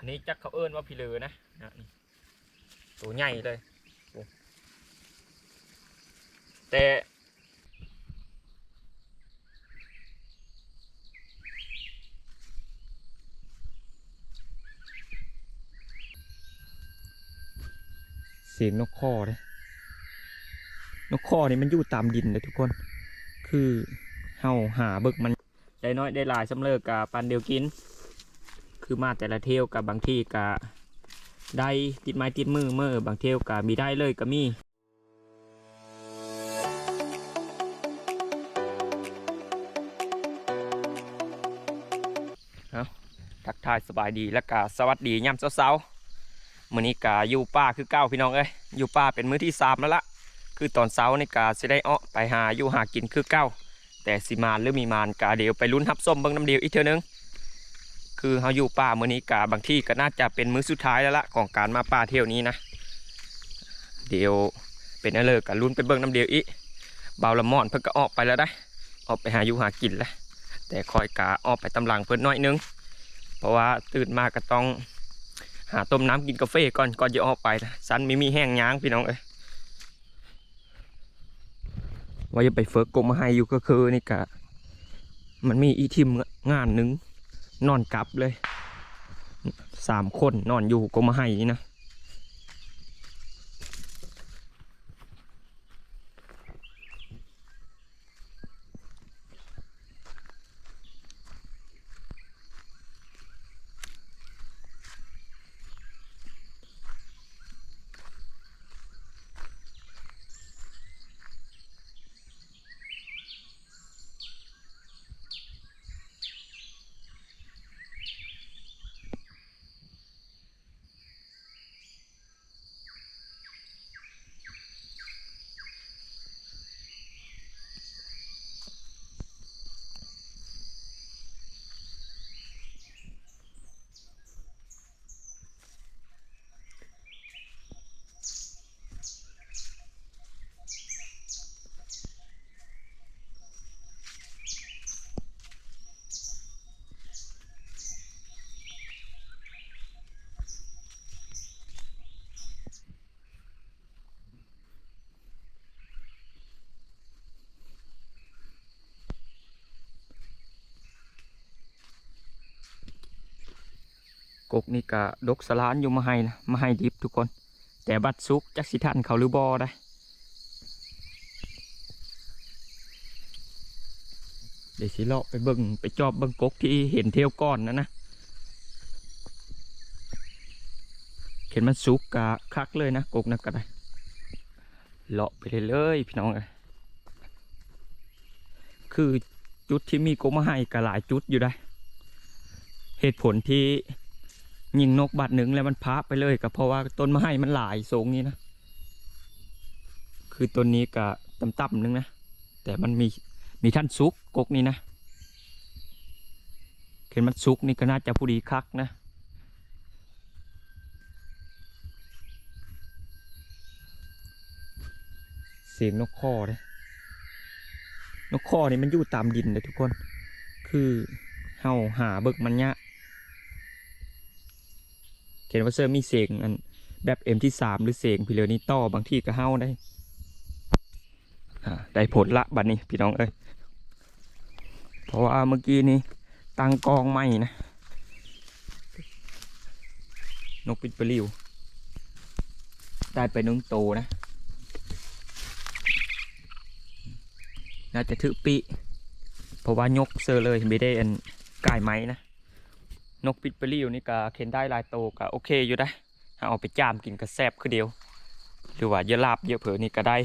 อันนี้จักเขาเอิ้นว่าพิเลอนะนะนี่ตัวใหญ่เลยโอ้แต่เสียงนกคอเลยนกคอนี่มันอยู่ตามดินเลยทุกคน คือเฮาหาเบิกมัน ได้น้อยได้หลายสำเลิกกับปันเดียวกิน คือมาแต่ละเที่ยวกับบางที่กับได้ติดไม้ติดมือเมื่อบางเที่ยวกับมีได้เลยก็มีทักทายสบายดีแล้วก็สวัสดีย่ำเช้าๆมื้อนี้กาอยู่ป่าคือเก้าพี่น้องเอ้ยอยู่ป่าเป็นมื้อที่สามแล้วละคือตอนเช้านี่กาสิได้เอ้อไปหาอยู่หากินคือเก้าแต่สิมานหรือมีมานกาเดียวไปลุ้นทับส้มเบิ้งน้ำเดียวอีกเท่านึง คือเขาอยู่ป่ามื้อนี้กาบางที่ก็น่าจะเป็นมื้อสุดท้ายแล้วละของการมาป่าเที่ยวนี้นะ เดี๋ยวเป็นอะไรกันลุ้นไปเบิ้งน้ำเดียวอีเบาละม่อนเพิ่งก็ออกไปแล้วได้ออกไปหาอยู่หากินแล้วแต่คอยกาออกไปตำลังเพิ่นน้อยนึง เพราะว่าตื่นมาก็ต้องหาต้มน้ำกินกาแฟก่อนก่อนจะออกไปนะสันไม่มีแห้งย้างพี่น้องเอ้ยว่าจะไปเฟิร์กกรมให้อยู่ก็คือนี่กะมันมีอีทีมงานหนึ่ง นอนกลับเลยสามคนนอนอยู่ก็มาให้นี่นะ กนี่กะดกสลานอยู่มาให้นะมาให้ดิบทุกคน แต่บัดซุกจักสิทันเขาหรือบอได้เดี๋ยวสิเลาะไปเบิ่งไปจอบเบิ่งกกที่เห็นเที่ยวก้อนนะนะเห็นมันสุกกะคักเลยนะกกนั่นก็ได้เลาะไปเลยเลยพี่น้องเอ้ยคือจุดที่มีกกมาให้ก็หลายจุดอยู่ได้ เหตุผลที่ ยิงนกบาดหนึ่งแล้วมันพับไปเลยก็เพราะว่าต้นไม้มันหลายสูงนี้นะ คือต้นนี้ก็ต่ำๆนึงนะ แต่มันมีมีท่านซุกกกนี้นะเห็นมันซุกนี่ก็น่าจะผู้ดีคักนะเสียงนกคอเลยนกคอนี่มันอยู่ตามดินเลยทุกคน คือเฮาหาเบิกมันยะ นว่าเซอร์มีเสียงอันแบบเอ็มที่สามหรือเสียงพิเลนิต่อบางที่ก็เฮ้าได้ได้ผลละบัดนี้พี่น้องเอ้ยเพราะว่าเมื่อกี้นี้ตั้งกองไม่นะ นกปิดปลิวได้ไปนึ่งโตนะ น่าจะถือปี เพราะว่ายกเซอร์เลยไม่ได้อันกายไม้นะ นกปิดปลิวนี่ก็เข็นได้ลายโตก็โอเคอยู่ได้เอาไปจามกินก็แซ่บคือเดียว หรือว่าเยอะลาบเยอะเผือนี่ก็ได้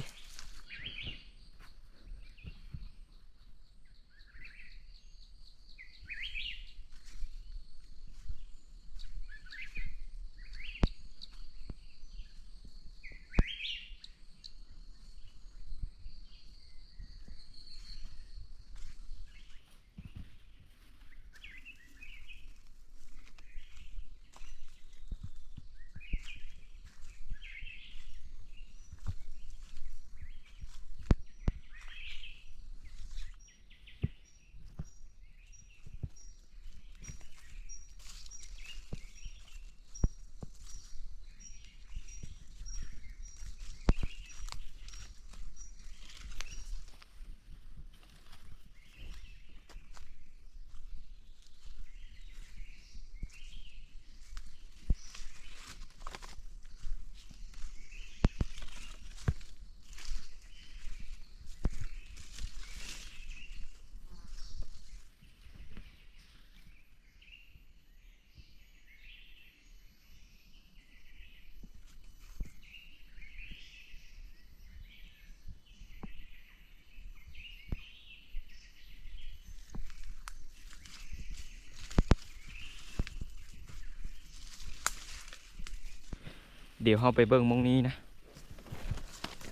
เดี๋ยวเราไปเบิ่งมงนี้นะ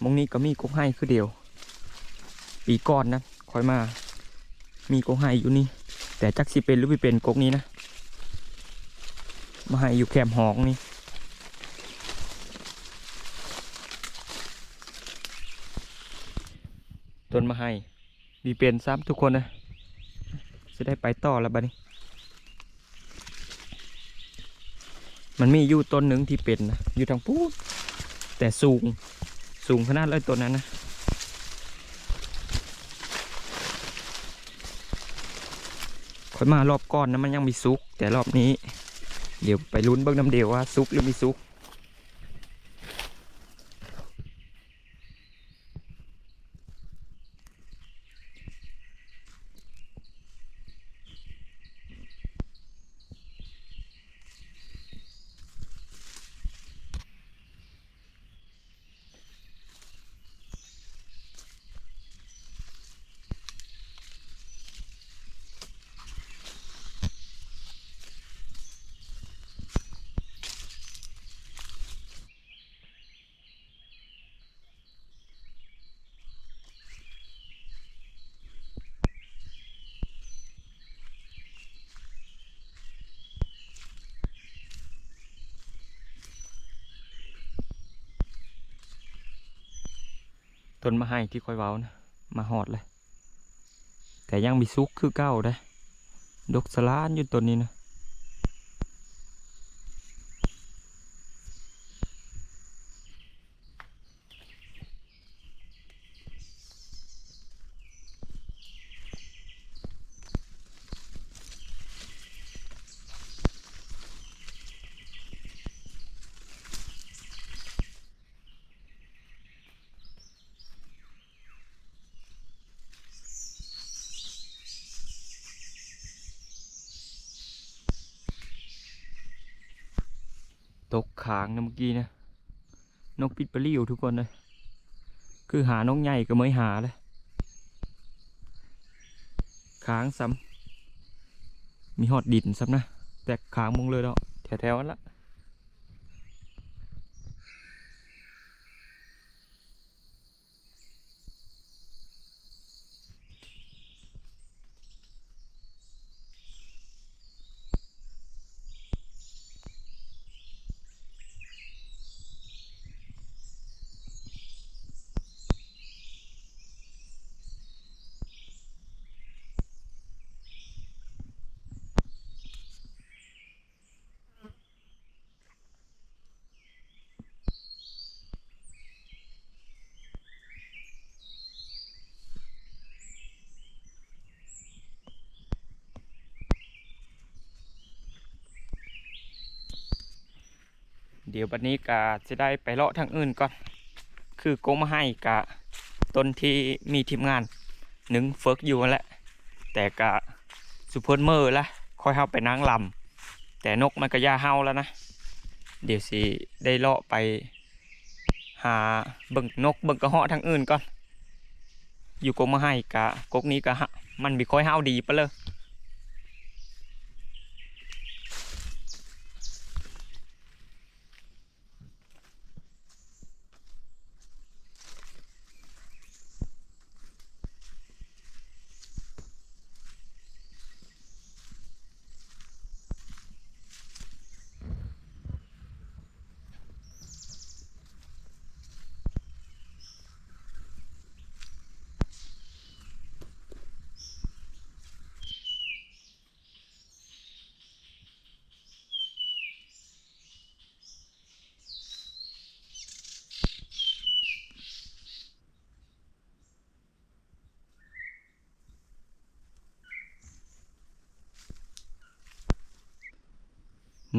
มงนี้ก็มีกกให้คือเดียว ปีก่อนนะคอยมา มีกกให้อยู่นี่ แต่จักสิเป็นหรือไม่เป็นกกนี้นะ มาให้อยู่แคมหองนี่ต้นมาให้มีเป็นซ้ำทุกคนนะ จะได้ไปต่อแล้วบัดนี้ มันมีอยู่ต้นหนึ่งที่เป็นนะอยู่ทางปูนแต่สูงสูงขนาดเลยต้นนั้นนะค่อยมารอบก่อนนะมันยังมีซุก แต่รอบนี้ เดี๋ยวไปลุ้นเบิ้งน้ำเดียวว่าซุกหรือมีซุก นมาให้ที่คอยเว้านะมาหอดเลย แต่ยังมีซุกคือเก้าได้ดกสลานอยู่ตัวนี้นะางนะเมื่อกี้นะนกปิดปลิ้วทุกคนเลยคือหานกใหญ่ก็ไม่หาเลยค้างซ้ำมีหอดดินซ้ำนะ แต่ค้างมงเลยแล้วแถวๆนั้นละ เดี๋ยวบัดนี้กะจะได้ไปเลาะทางอื่นก่อน คือโกมาให้กะต้นที่มีทีมงานหนึ่งเฟิร์กอยู่แหละแต่กะสุพนเมอร์ละค่อยเข้าไปนั่งลำแต่นกมันก็ย่าเฮาแล้วนะ เดี๋ยวสิได้เลาะไป หาเบิ่งนกเบิ่งกระเหาะทางอื่นก่อน อยู่กกมาให้กะกกนี้กะฮะมันมีค่อยเฮาดีปะเลย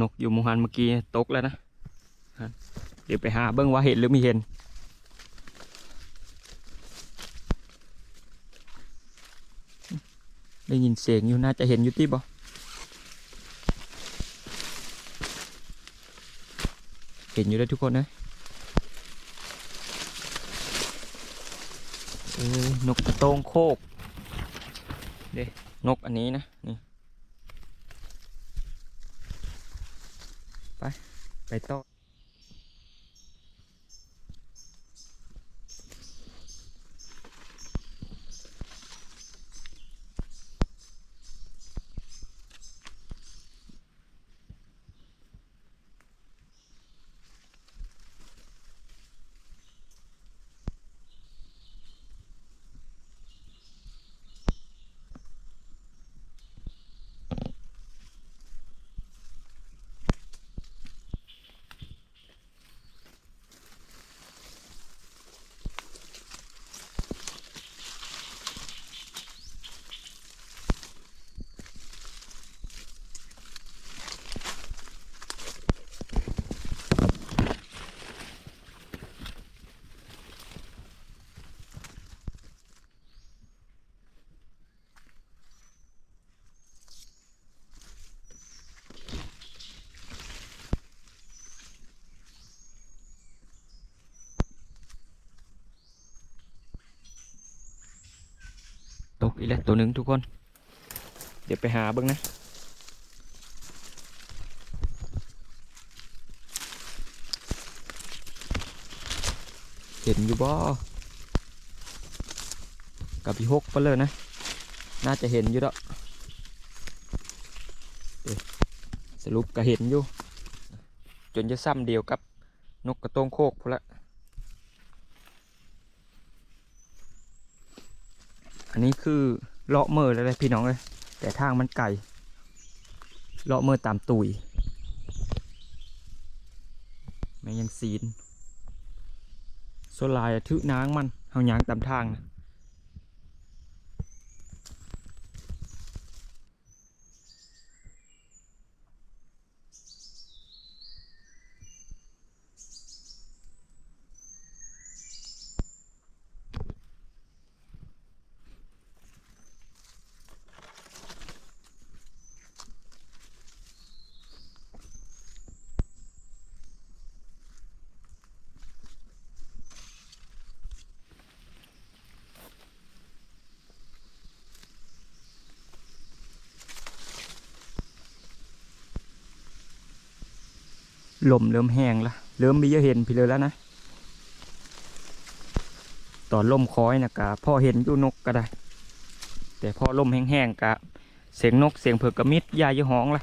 นกอยู่มูหันเมื่อกี้ตกแล้วนะ เดี๋ยวไปหาเบิ้งว่าเห็นหรือไม่เห็น ได้ยินเสียงอยู่น่าจะเห็นอยู่ที่บ่เห็นอยู่แล้วทุกคนนะนกกระโตงโคกเด้นกอันนี้นะนี่ ไปต่อ ตกอีกแล้วตัวหนึ่งทุกคน เดี๋ยวไปหาเบิ่งนะเห็นอยู่บ่กับพี่ฮกไปเลยนะ น่าจะเห็นอยู่ดอกเอ้ยสรุปก็เห็นอยู่ จนจะซ้ำเดียวกับนกกระโตงโคกพนละ นนี้คือเลาะเมอเลยเลยพี่น้องเลยแต่ทางมันไกลเลาะเมอตามตุยแม่ยังซีนโซลายทึนางมันเฮายางตามทางนะ ลมเริ่มแห้งแล้วเริ่มมีเยอะเห็นพี่เลยแล้วนะตอนลมคอยนะกะพ่อเห็นอยู่นกก็ได้ แต่พอลมแห้งๆกะเสียงนกเสียงเผือกกระมิดยายยี่ห้องละ่ะ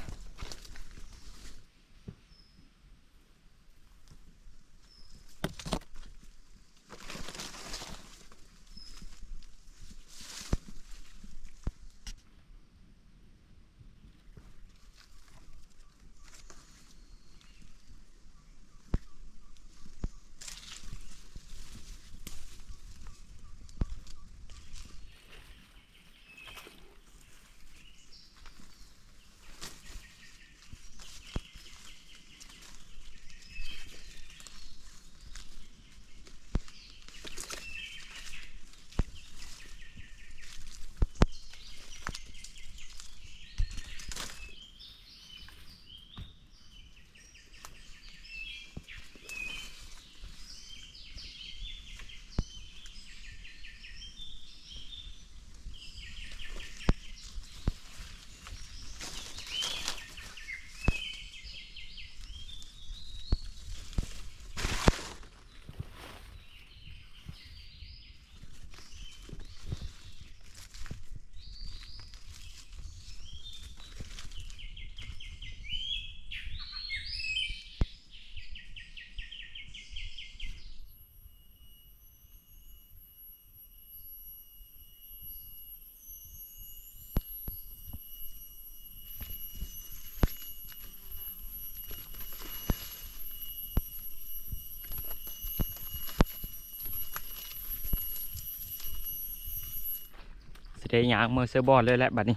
ได้ยางมือเซอร์บอลเลยแหละบัดนี้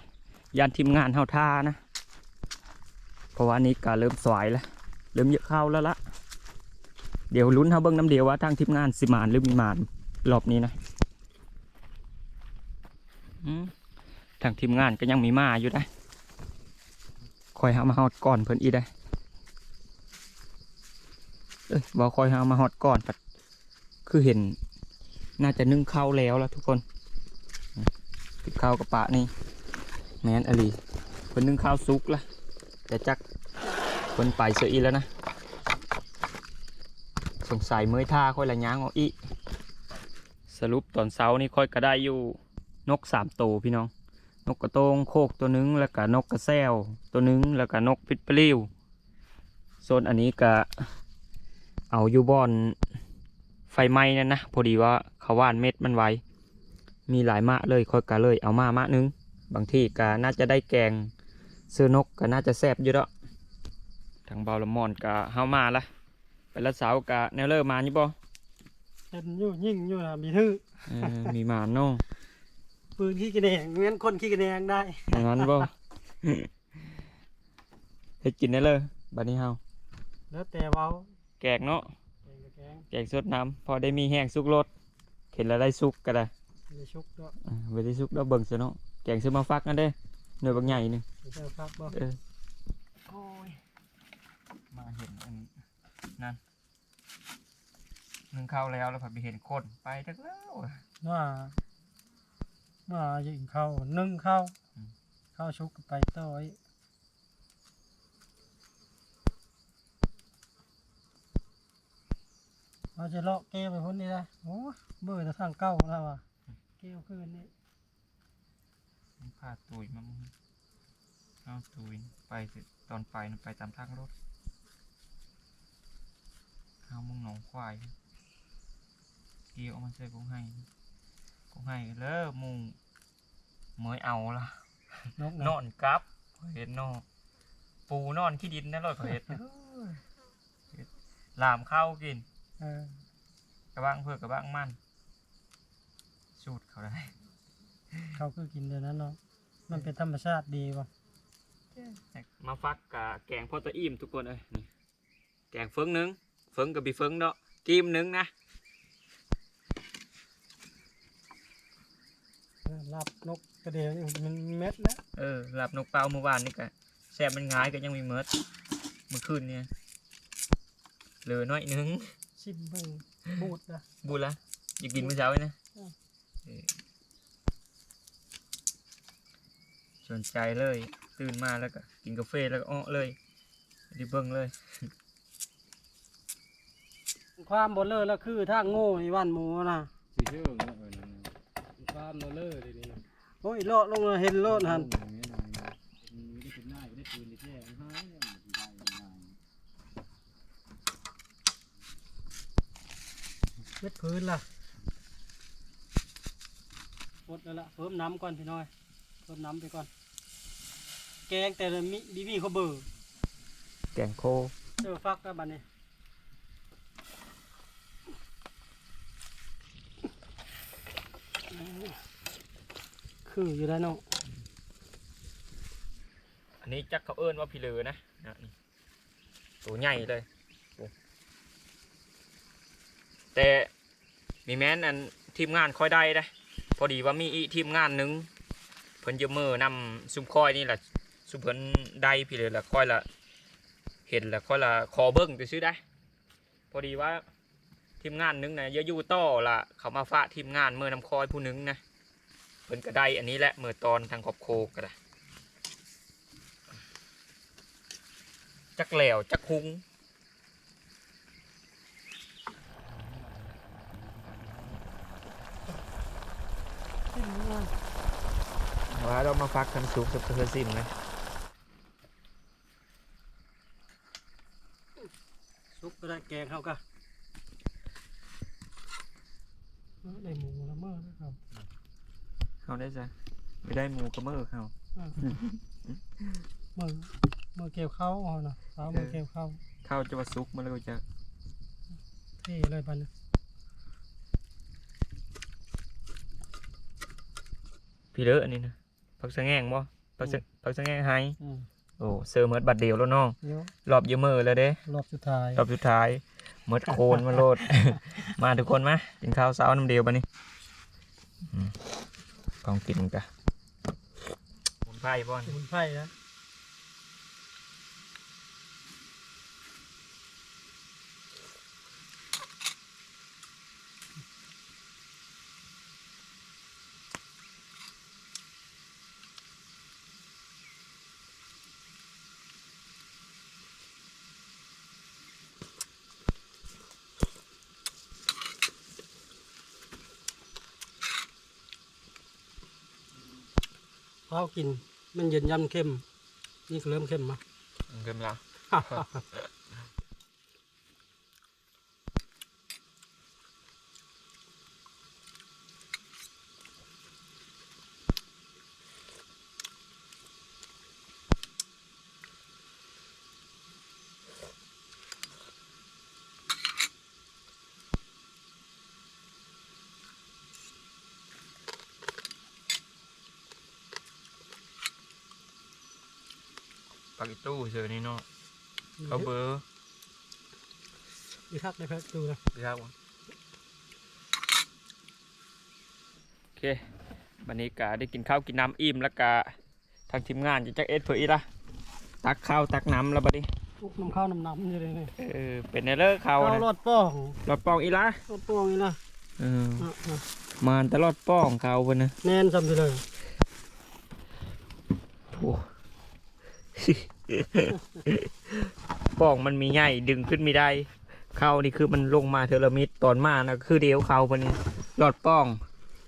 ยันทีมงานเฮาท่านะเพราะว่านี้ก็เริ่มสวยแล้วเริ่มเยอะเข้าแล้วละเดี๋ยวลุ้นเฮาเบิ่งน้ำเดียวว่าทางทีมงานสิมานหรือมีมานรอบนี้นะทางทีมงานก็ยังมีมาอยู่ได้คอยเฮามาฮอดก่อนเพิ่นอีได้เอ้ยบอกคอยเฮามาฮอดก่อนคือเห็น น่าจะนึ่งเข้าแล้วล่ะทุกคน ข้าวกับปะนี่ แมนอลีเพิ่นนึ่งข้าวซุกละแต่จักเพิ่นไปเสียอีแล้วนะ สงสัยเมื่อยท่าค่อยละย้างเอาอีสรุปตอนเช้านี่ค่อยก็ได้อยู่นกสามตัวพี่น้อง นกกระโตงโคกตัวหนึงแล้วก็นกกระแซวตัวหนึงแล้วก็นกพิษปลิวโซนอันนี้ก็เอาอยู่บอนไฟไหม้นั่นนะพอดีว่าเขาว่านเม็ดมันไว้ มีหลายมะเลยค่อยกะเลยเอามามะหนึง บางที่ก็น่าจะได้แกงเสื้อนกก็น่าจะแซ่บอยู่แล้วทางเบาละมอนก็เฮามาละไปละเสาวกะแนวเลอร์มานี่บ่เห็นอยู่ยิ่งอยู่นะมีทื่อเออมีมาเนาะปืนขี้กระแดงเงี้ยคนขี้กระแดงได้อย่างนั้นบ่ให้กินได้เลยบัดนี้เฮาแล้วแต่เว้าแกงเนาะแกงกับแกงแกงสดน้ำพอได้มีแห้งสุกรสเห็นแล้วได้สุกก็ได้ มีชุกด้วยอ่าไว้ได้สุกแล้วเบิ่งซะเนาะแกงซื้อมาฟักกันเด้หน่วยบางใหญ่หนึงไม่ใช่พักบ่เออโอ้ยมาเห็นอันนั่นนึ่งข้าวแล้วแล้วผัดไปเห็นคนไปจักแล้วอะว่าว่ายิงเข้านึ่งเข้าอืม เข้าชุกไปต่อยเราจะเลาะเกลไปพ้นนี่นะโอ้เบื่อจะทางเก้าแล้วว่ะ เกลขึ้นนี่มันพาตุยมามึงเอาตุยไปสิตอนไปน่ะไปตามทางรถเอามึงหนองควายเกี่ยวเอามาใส่กงให้กงให้เลิกมึงเมยเอาละนกนอนกลับข้อยเห็นเนอปูนอนขี้ดินนะรถเขาเห็นลามข้าวกินเออกระบ้างเพื่อกระบ้างมัน สูตรเขาได้เขาคือกินเดี๋ยวนั้นเนาะมันเป็นธรรมชาติดีว่ะมาฟักกับแกงพอตะอิ่มทุกคนเลยนี่แกงเฟิงหนึงเฟิงกับบีเฟิงเนาะกิมหนึงนะเออลาบนกกระเดียวนี่มันเม็ดแล้วเออหลับนกเปล่าเมื่อวานนี่ก็แซ่บมันง่ายก็ยังมีเมิดเมื่อคืนเนี่ยเหลือน้อยหนึงชิมเบิ่งบูดนะบูละอยากกินเมื่อเช้าเลยนะอืมเออ สนใจเลย ตื่นมาแล้วก็ กินกาแฟแล้วก็อ้อเลยดิเบิ้งเลย ความบนเลอแล้วคือทางโง่ในวันหมูนะสิเชื่อเงี้ยเออนั่นน่ะความเราเลิศเลยนี่โอ้ยโลดลงมาเห็นโลดหันอย่างเงี้ยนะมันไม่ได้เป็นหน้าไม่ได้ปืนในแท้มันหายเนี่ยมันสิได้ยังไงเม็ดพื้นล่ะ หมดแล้วล่ะเพิ่มน้ำก่อนพี่น้อย เพิ่มน้ำไปก่อน แกงแต่ละมิบีบีเขาเบื่อแกงโคเจอฟักแล้วบัดนี้คืออยู่ได้วเนาะอันนี้จักเขาเอิ้นว่าพิเลอนะนะนี่ตัวใหญ่เลยโอ้แต่มีแม้นอันทีมงานคอยได้ได้ พอดีว่ามีอีทีมงานหนึงเพิ่นจะมือนำซุมคอยนี่แหละซุมเพิ่นได้พี่เลยละคอยละเห็นละคอยละคอเบิ้งจะซื้อได้ พอดีว่าทีมงานหนึงนะเยอะยู่ต่อละเขามาฝากทีมงานเมื่อนำคอยผู้หนึงนะเพิ่นก็ได้อันนี้แหละเมื่อตอนทางขอบโคก็ได้จักแหลวจักคุ้ง ว่าเรามาฟักคันสูงสุดก็คือซิมเลยซุปก็ได้แกงเขาก็เออได้หมูละเมอนะครับเขาได้จ้ะไม่ได้หมูกระเมือเขาอ่ามือมือเกี่ยวเข้าเอ๋อนะสาวมือเกี่ยวเข้าเข้าจะว่าซุกมาแล้วจะเท่เลยปัน พี่เลอะอันนี้นะพักสะแงงบ่พักสะพักสะแงงไฮอืม โอ้เซอร์เมิดบัดเดียวแล้วน้องเดี๋ยวรอบเยอะมือแล้วเด้ รอบสุดท้ายรอบสุดท้ายเมิดโคนมาโลด มาทุกคนมากินข้าวเช้าน้ำเดียวปะนี่อืมลองกินกันหมุนไพ่ป้อนสมุนไพรนะ ข้าวกิน มันเย็นยำเข้ม นี่ก็เริ่มเข้มมาเริ่มแล้ว ตู้เจอนี่เนาะเขาเบอร์อีกทักเลยครับดูนะดีครับผมโอเควันนี้ก็ได้กินข้าวกินน้ำอิ่มแล้วก็ทางทีมงานจะจักเอ็ดเผยละตักข้าวตักน้ำแล้วบัดนี้ทุกน้ำข้าวน้ำน้ำอยู่เลยนี่เออเป็นในเลิกเขาข้าวนะรอดป้องรถปองอีละรอดป้องนี่นะเอออะอะมานตลอดป้องเขาเพิ่นนะแน่นซ้ำไปเลยโอ้ ป้องมันมีใหญ่ดึงขึ้นไม่ได้ เข้านี่คือมันลงมาเทอร์มิดตอนมานะคือเดียวเขาเพิ่นนี่หลอดป้อง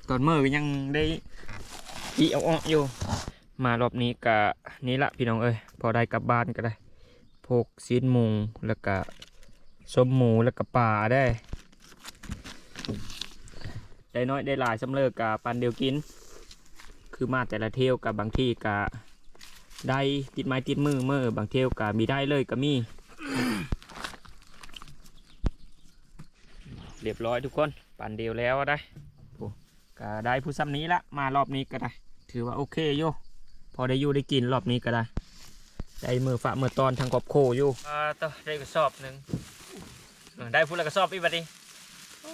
ตอนเมื่อก็ยังได้อีเอาออกอยู่ มารอบนี้กะนี่ละพี่น้องเอ้ยพอได้กลับบ้านก็ได้พกซีนหมูแล้วก็ส้มหมูแล้วก็ปลาได้ ได้น้อยได้หลายสำเลิกกับปันเดียวกิน คือมาแต่ละเที่ยวกับบางที่กะ ได้ติดไม้ติดมือเมื่อบางเที่ยวกะมีได้เลยก็มี เรียบร้อยทุกคนปันเดียวแล้วได้โอ้ก็ได้ผู้ซ้ำนี้ละมารอบนี้ก็ได้ ถือว่าโอเคอยู่พอได้อยู่ได้กินรอบนี้ก็ได้ ได้มือฝะมือตอนทางกอบโคอยู่อ่าต่อได้กระสอบหนึ่งเออได้พูดแล้วกระสอบอีกบัดนี้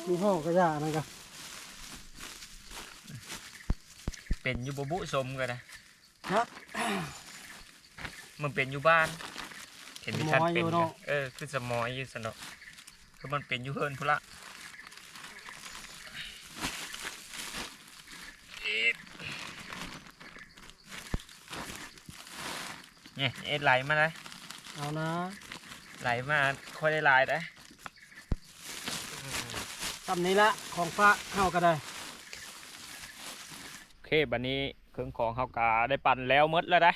มีห้องกระยานั่นก็เป็นอยู่บบุสมกันนะฮะ มันเป็นอยู่บ้าน เห็นมีท่านสมอยเป็นอยู่ไงเนาะเออ คือสมอยอยู่สนอกคือมันเป็นอยู่เฮินพุนละเอ็ดเนี่ยเอ็ดไหลมาเลยเอานะไหลมาค่อยได้ลายได้ซ้ำนี้ละของฟ้าเฮาก็ได้โอเคบันนี้เครื่องของเฮากาได้ปั่นแล้วหมดแล้วได้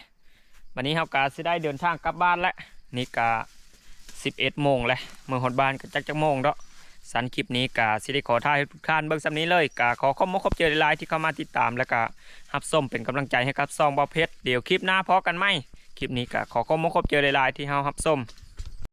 วันนี้เฮากาสิได้เดินทางกลับบ้านแล้วนี่กาสิบเอ็ดโมงแล้วเมื่อหดบ้านก็จักจักโมงเนาะสันคลิปนี้กาสิได้ขอท่าให้ทุกท่านเบิ่งสำนี้เลยกาขอขอบคุณขอบเจอหลายที่เข้ามาติดตามแล้วก็ฮับส้มเป็นกำลังใจให้กับซองบอเพชรเดี๋ยวคลิปหน้าพอกันไหมคลิปนี้กาขอขอบคุณขอบเจอหลายที่เฮาฮับส้ม